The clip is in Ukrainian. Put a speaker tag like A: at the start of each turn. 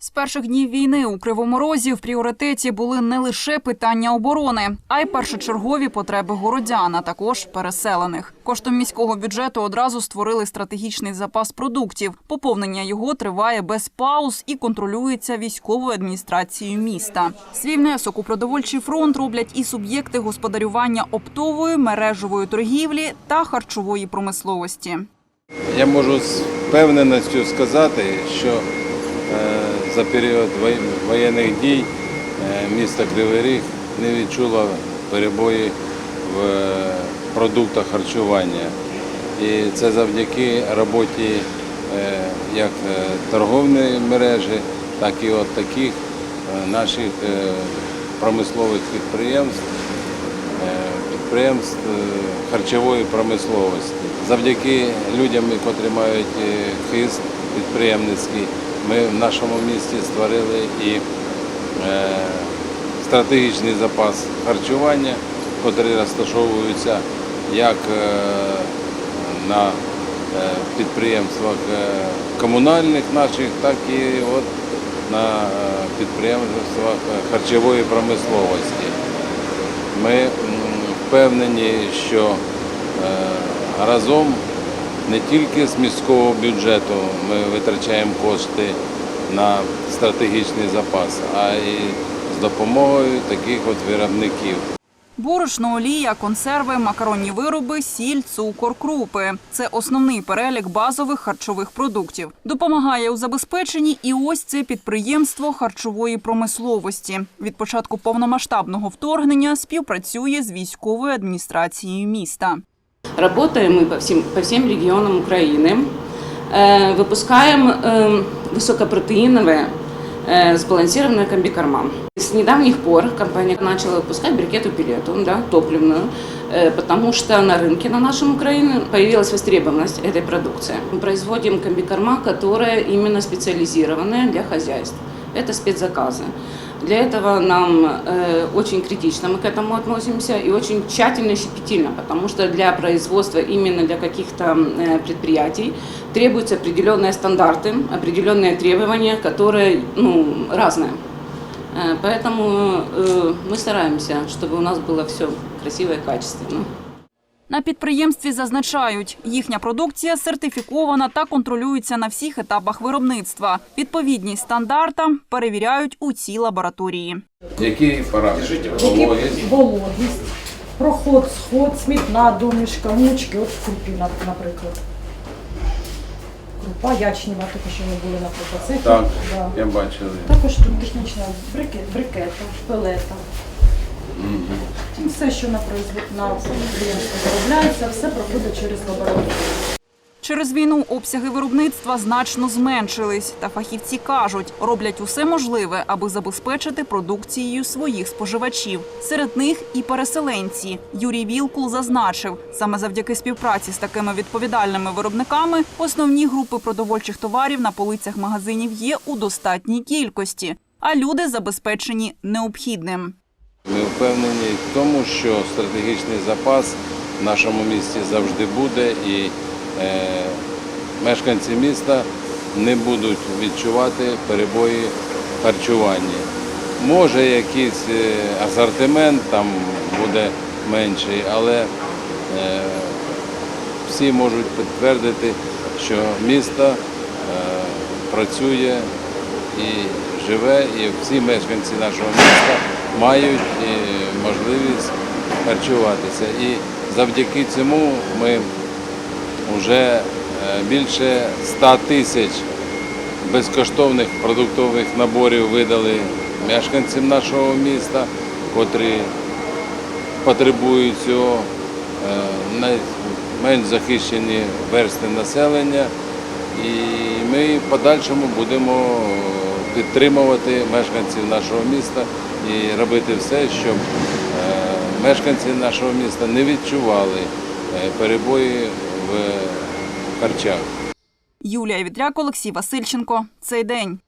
A: З перших днів війни у Кривому Розі в пріоритеті були не лише питання оборони, а й першочергові потреби городян, а також переселених. Коштом міського бюджету одразу створили стратегічний запас продуктів. Поповнення його триває без пауз і контролюється військовою адміністрацією міста. Свій внесок у продовольчий фронт роблять і суб'єкти господарювання оптової, мережевої торгівлі та харчової промисловості.
B: Я можу з впевненістю сказати, що за період воєнних дій е, місто Кривий Ріг не відчуло перебої в е, продуктах харчування. І це завдяки роботі е, як торгової мережі, так і от таких наших промислових підприємств підприємств харчової промисловості. Завдяки людям, котрі мають хист підприємницький, ми в нашому місті створили і е, стратегічний запас харчування, котрі розташовуються як е, на е, підприємствах комунальних наших, так і от на підприємствах харчової промисловості. Ми впевнені, що разом не тільки з міського бюджету ми витрачаємо кошти на стратегічний запас, а й з допомогою таких от виробників.
A: Борошно, олія, консерви, макаронні вироби, сіль, цукор, крупи це основний перелік базових харчових продуктів. Допомагає у забезпеченні і ось це підприємство харчової промисловості. Від початку повномасштабного вторгнення співпрацює з військовою адміністрацією міста.
C: Работаем мы по всем, по всем регионам Украины. Э, Выпускаем э, высокопротеиновое э, сбалансированное комбикорма. С недавних пор компания начала выпускать брикету-пилету, да, топливную, э, потому что на рынке на нашем Украине появилась востребованность этой продукции. Мы производим комбикорма, которые именно специализированные для хозяйств. Это спецзаказы. Для этого нам э, очень критично мы к этому относимся и очень тщательно и щепетильно, потому что для производства именно для каких-то э, предприятий требуются определенные стандарты, определенные требования, которые ну, разные. Э, Поэтому э, мы стараемся, чтобы у нас было все красиво и качественно.
A: На підприємстві зазначають, їхня продукція сертифікована та контролюється на всіх етапах виробництва. Відповідність стандартам перевіряють у цій лабораторії.
B: Які параметри? Вологість?
D: Вологість, проход, сход, смітна домішка, мучки, от крупі, наприклад. Крупа ячніва, тільки що ми були, наприклад. Це
B: Так,
D: да.
B: я бачив.
D: Також тут технічна брикет, брикета, пелета. І Все, що на підприємстві виробляється, все проходить через лабораторію.
A: Через війну обсяги виробництва значно зменшились. Та фахівці кажуть, роблять усе можливе, аби забезпечити продукцією своїх споживачів. Серед них і переселенці. Юрій Вілкул зазначив, саме завдяки співпраці з такими відповідальними виробниками основні групи продовольчих товарів на полицях магазинів є у достатній кількості, а люди забезпечені необхідним.
B: Ми впевнені в тому, що стратегічний запас в нашому місті завжди буде, і е, мешканці міста не будуть відчувати перебої в харчуванні. Може, якийсь е, асортимент там буде менший, але е, всі можуть підтвердити, що місто працює і живе, і всі мешканці нашого міста мають е, можливість харчуватися. І завдяки цьому ми вже е, більше 100 тисяч безкоштовних продуктових наборів видали мешканцям нашого міста, котрі потребують цього е, найменш захищені верстви населення. І ми в подальшому будемо підтримувати мешканців нашого міста і робити все, щоб е, мешканці нашого міста не відчували е, перебої в харчах.
A: Юлія Вітряк, Олексій Васильченко. Цей день.